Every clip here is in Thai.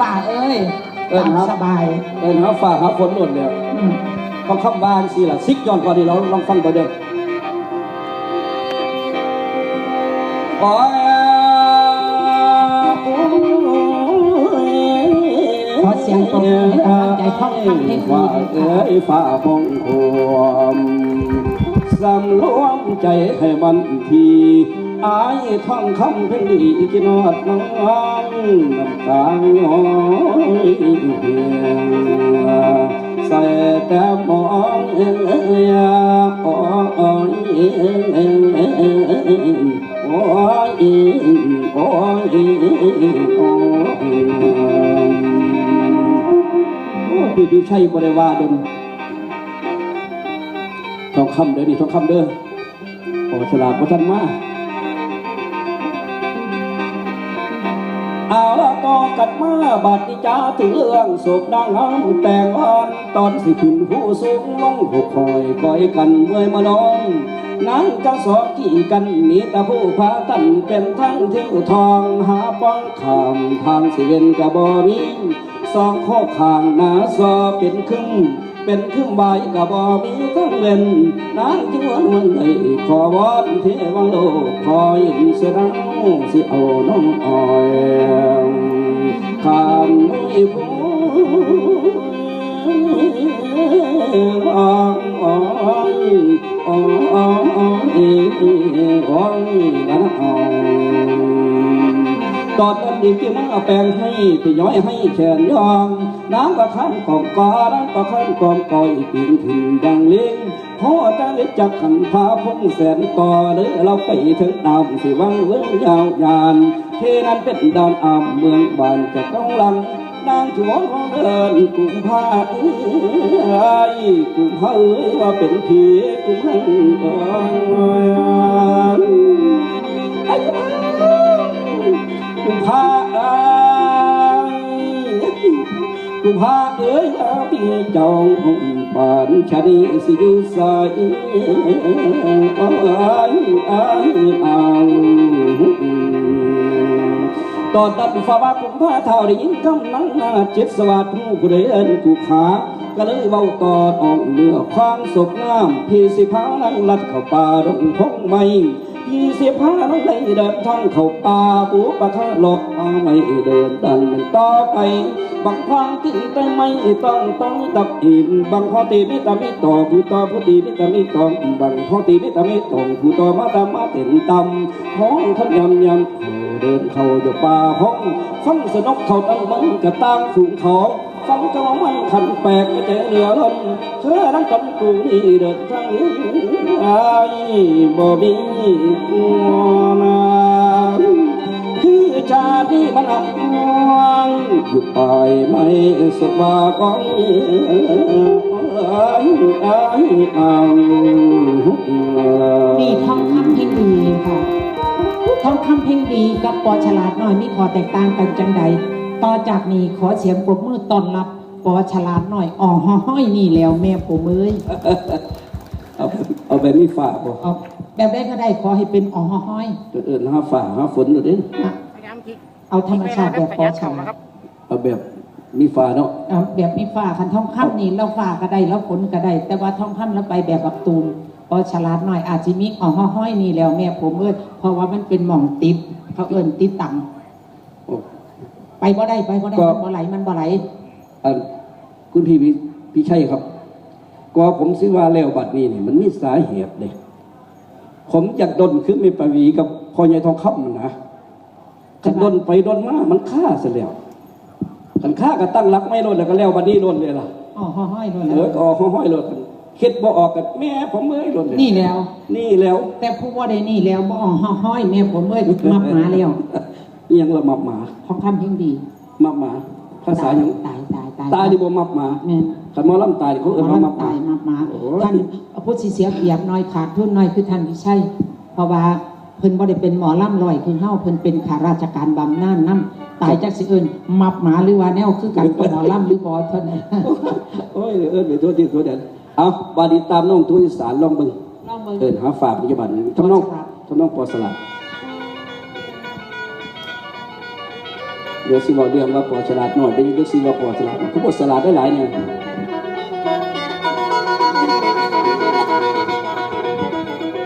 ฝ่าเอ้ยเอิ้นตามครับ สบายเดินหาฝ่าหาฝนหล่นเลยอืมคำคำบางสิล่ะซิกย้อนก่อนนี่เราลองฟังตัวเดิมโอ้ยขอเสียงปรบมือให้กำลังใจพ่อคำเพลงดีว่าด้วยเอ้ค่ะยฝ่าพงความสำรวมใจให้มันที อายท่องคำเพลงดีกินอดน้องน้ำตาย้อยเหียใส่แต่มองเอ้ยโอ้ยโอ้ยโอ้ยโอ้ยโอ้พี่พี่ชัยบริวาดนทองคำเด้อนี่ทองคำเด้อโอ้ฉลาดพระท่านมา เอาละก็กัดมาบัดนี้จ้าถึงเรื่องศกดังงามแต่งอ่อนตอนสิขึ้นผู้สูงลงหกคอยคอยกันเมื่อยมาน้อง นางจะสอกี่กันมีต่ผู้พากันเป็นทั้งเที่ทองหาป้องขามทางสิเวนกะบอมีสองข้อขางหนาซอเป็นครึ่งเป็นครึ่งใบกะบอมีทั้งเล่นนางจวนมันเลยขอวอนเทวังโลกคอยเสดังสิเอาน้องอ่อยขามไม่พู อ่องอ่อยอ่อยอ่อยอ่อยนะอ่อยตอนนั้นดีที่มาแปลงให้พี่ย้อยให้แขนยองน้ำประคันกองกอน้ำประคันกองกอยปีนขึ้นดังเลี้ยงพ่อจะเล็กจากขันพาพุ่งแสนต่อเด้อเราไปถึงดำสิวังเวิ้งยาวยานเทนั้นเป็นดอนอ่ำเมืองบานจะต้องลัง นางชวนของเดินกุมภาเอ้ยกุมภาเอ้ยว่าเป็นผีกุมภาเอ้ยกุมภาเอ้ยกุมภาเอ้ยอาพี่เจ้าป่นปานชาดีสิยู่ใส่เอ้ยเอ้ยเอา ตอนนั้นฟ้าว่ากุมพาเท่าได้ยินคำนั้นนาเจ็บสวัสดิ์ผู้ผู้ใดเอินกูขาก็เลยเว้าตอดออกเมื่อความศกน้ำพี่สิพานั้นลัดเข้าป่าดงพงไม่ ยี่สิบห้าน้องเลยเดินทางเข้าป่าปูปะทะหลอกเอาไม่เดินดันมันต่อไป บางครั้งกินแต่ไม่ต้องต้องตับอิ่มบางข้อตีม่ตาม่ต่อผู้ต่อผู้ตีม่ตาม่ต้องบางข้อตีม่ตาม่ต้องผู้ต่อมาตามมาเต็มตำห้องท่านยำยำเขาเดินเข้าอยู่ป่าห้องฟังสนกเขาตั้งมันกระตั้งฝูงเขา ฟังจะว่ามันขันแปลกไม่แต่เหลือล้นเธอนั้นกันกูนี่เดินทางไอ้บ่มีกัวนคือชาติที่มันอับวงอยู่ไปไม่สบายก้อยไอ้ไอ้เอานี่ทองคำเพลงดีค่ะทองคำเพลงดีกับปอฉลาดน้อยมีขอแตกต่างกันจังใด ต่อจากนี้ขอเสียงปรบมือต้อนรับปอฉลาดน้อยอ๋อห้อยนี่แล้วแม่ผมเอ้ยเอาเอาแบบนี้ฝากบ่เอาแบบได้ก็ได้ขอให้เป็นอ๋อห้อยจะเอินหาฝากหาฝนหน่อยดิอะพยายามคิดเอาธรรมชาติแบบปอฉลาดครับเอาแบบมีฝาเนาะเอาแบบมีฝ้าคันทองคำนี่เราฝ้าก็ได้แล้วฝนก็ได้ แต่ว่าทองคำเราไปแบบบักตูมพอฉลาดหน่อยอาจจะมีอ๋อห้อยนี่แล้วแม่ผมเอ้ยเพราะว่ามันเป็นหม่องติดเขาเอิ้นติดตังโอ้ ไปบ่ได้ไปบ่ได้ก็ มันบ่ไหลมันบ่ไหลอันคุณพี่พี่พี่ชัยครับ ก็ผมซื้อว่าแล้วบัดนี้นี่มันมีสาเหตุเลยผมอยากดนขึ้นไม่ประวีกับพ่อใหญ่ทองคำนั่นนะกันดนไปดนมามันฆ่าเสียแล้วกันฆ่าก็ตั้งรักไม่ดนแล้วก็แล้วบัดนี้ดนเลยล่ะอ๋อห้อยๆโดนเอแล้อวก็เอาห้อยๆเลยคิดบ่ออกกับแม่ผมเมื่อยดนเลยนี่แล้ว นี่แล้ว แต่ผู้ว่าได้นี่แล้วบ่อ๋อห้อยๆแม่ผมเอ้ยมับหมาแล้ว นี่ยังละมับหมาทองคำเพียงดีมับหมา ภาษาหยังตายตายตายตายที่บ่มับหมาแม่นคันหมอลำตายนี่เขาเอิ้นมัว่ามับหมา ตายมับหมาโอ้ท่านผู้สิเสียเปรียบน้อยขาดทุนน้อยคือท่านวิชัยเพราะว่าเพิ่นบ่ได้เป็นหมอลำลอยคือเฮาเพิ่นเป็นข้าราชการบำนาญนำตายจากสิเอิ้นมับหมาหรือว่าแนวคือกันกับหมอลำหรือบ่เท่านั้นโอ้ยเอิ้นไปตัวที่ตัวเด่นเอาบาดนีตามน้องตัวอีสานลองเบิ่งลองเบิ่ง เอิ้นหาฝากปัจจุบันทำน้องปอสลัดทำน้องปอสลัด เดี๋ยวสิบอกเรื่องว่าปอฉลาดหน่อยได้ยินก็สิว่าปอฉลาดเขาบอกฉลาดได้หลายเนี่ย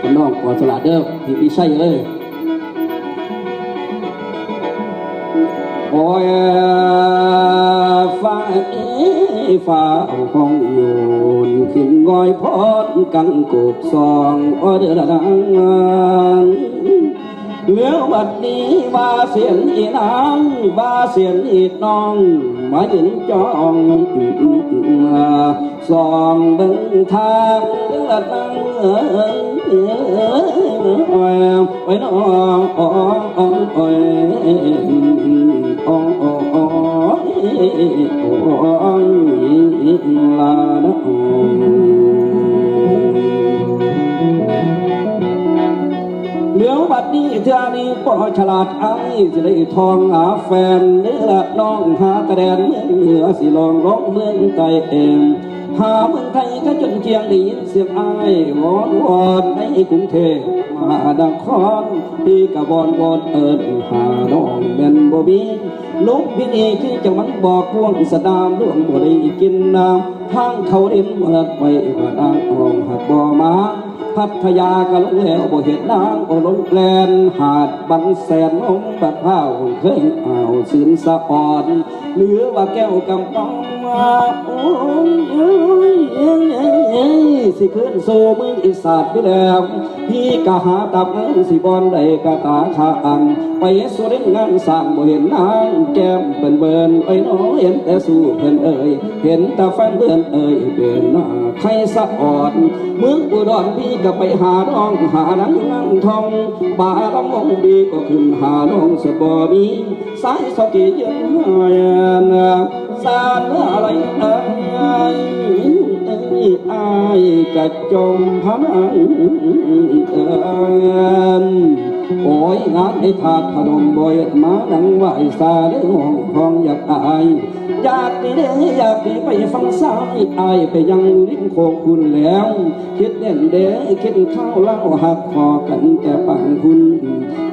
คนน้องปอฉลาดเด้อพี่พี่ใช่เลยโอ้ยฟ้าเอ้ยฟ้าเอาห้องโยนขึ้นงอยพอดกันกบซองอ้เดือดดัง เหลือบัดนี้มาเสียนอีนางมาเสียนอีน้อง มายืนจองส่องเบิ่งทางเดือดนังเอ้ยโอ้ยโอ้ยน้องโอ้ยโอ้ยอ้ยโอ้ยโอ้อ้ย ฉลาดไอ้สิได้ทองหาแฟนเนื้อละน้องหากระแดนเหนือสิลองร้องเมืองไทยเองหาเมืองไทยก็จนเจียงได้ยินเสียงไอ้วอนวอนในกรุงเทพมาดังคอนพี่กะบอนวอนเอิญหาน้องเป็นบ่มีลุกพี่นี่จังมันบอกพวงสดามล่วงบ่ได้กินน้ำทางเขาเอ็นเมื่อไว้ว่าดังห้องหักบ่มา พัทยากะลงแล้วบ่เห็นนางบ่ลงแกลนหาดบางแสนนมบัดพ้าเคยอ่าวสินสะอ่อนเหลือว่าแก้วกำปองว่าโอ้ยเอ้ยเอ้ยเอ้ยสิขึ้นโซมืออีสานอยู่แล้วพี่กะหาตับเงินสิบอนได้กะตาขาอังไปสุรินงานสร้างบ่เห็นนางแก้มเบิ่นเบิ่นไอ้น้อยเห็นแต่สู้เพิ่นเอ่ยเห็นแต่แฟนเบิ่อนเอ่ยเป็นนาใครสะออนเมืองอุดรพี่ก็ไปหาน้องหาดังนั่งทอง บาลำมงดีก็ขึ้นหาน้องสบอมีสายสกีเยืนหายสานอะไรเอ่ยเอ้ยอายกะจมพนังเอ่ยโอ้ยงานไอ้ถาดพนมบอยมาดังไหวสาเรื่องห้องคองอยากอาย อยากดีเด้อยากดีไปฟังสายอายไปยังริมโคงคุณแล้ว คิดเด่นเด้คิดเข้าเล่าหักคอกันแก่ปังคุณ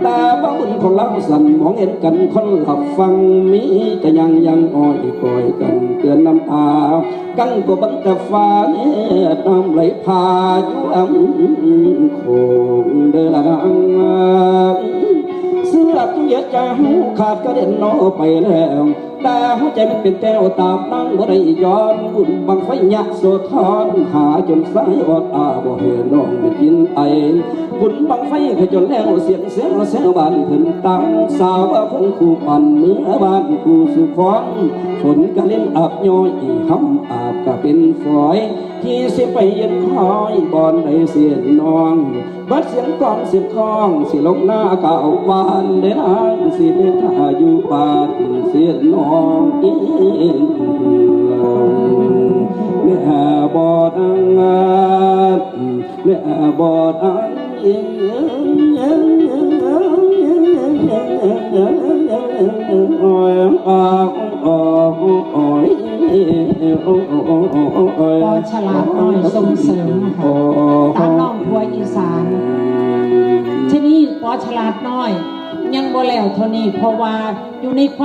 แต่บ้าบุญของเราสั่นมองเห็นกันคนหลับฟังมีแต่ยังยังอ้อยคอยกันเตือนน้ำตากันก็บังแต่ฟ้าเนี่ยน้ำไหลพาอยู่ลำโคงเดินดังเสื้อกูเยียดใจหูขาดกระเด็นโนไปแล้ว แต่หัวใจมันเป็นแก้วตาบนั่งบ่ได้ย้อนบุญบังไฟยะโสธรหาจนสายอดอาบ่เห็นน้องได้กินไอบุญบังไฟขจนแล้วเสียงเสียงเสียงบ้านขึ้นตังสาวว่าคงคู่ปันเมื่อบ้านกูสุฟอนฝนกะเล่นอาบย้อยห้ำอาบกะเป็นฝอย ที่สิไปเย็นคอยบอนได้เสียนน้อง บัดเสียงกองเสียงคองสิลงหน้าเก่าบานเด้อ้ายสิเมทาอยู่บานเสียน้องอินเมื่อบอดังเมื่อบอดังอินอ้อยอ้อยอ้อยอ้อยพอฉลาดหน่อยส่งเสริมค่ะตามน้องานที่นี่ปอฉลาดน้อย ยังบ่แล้วเท่านี้เพราะว่าอยู่ในความ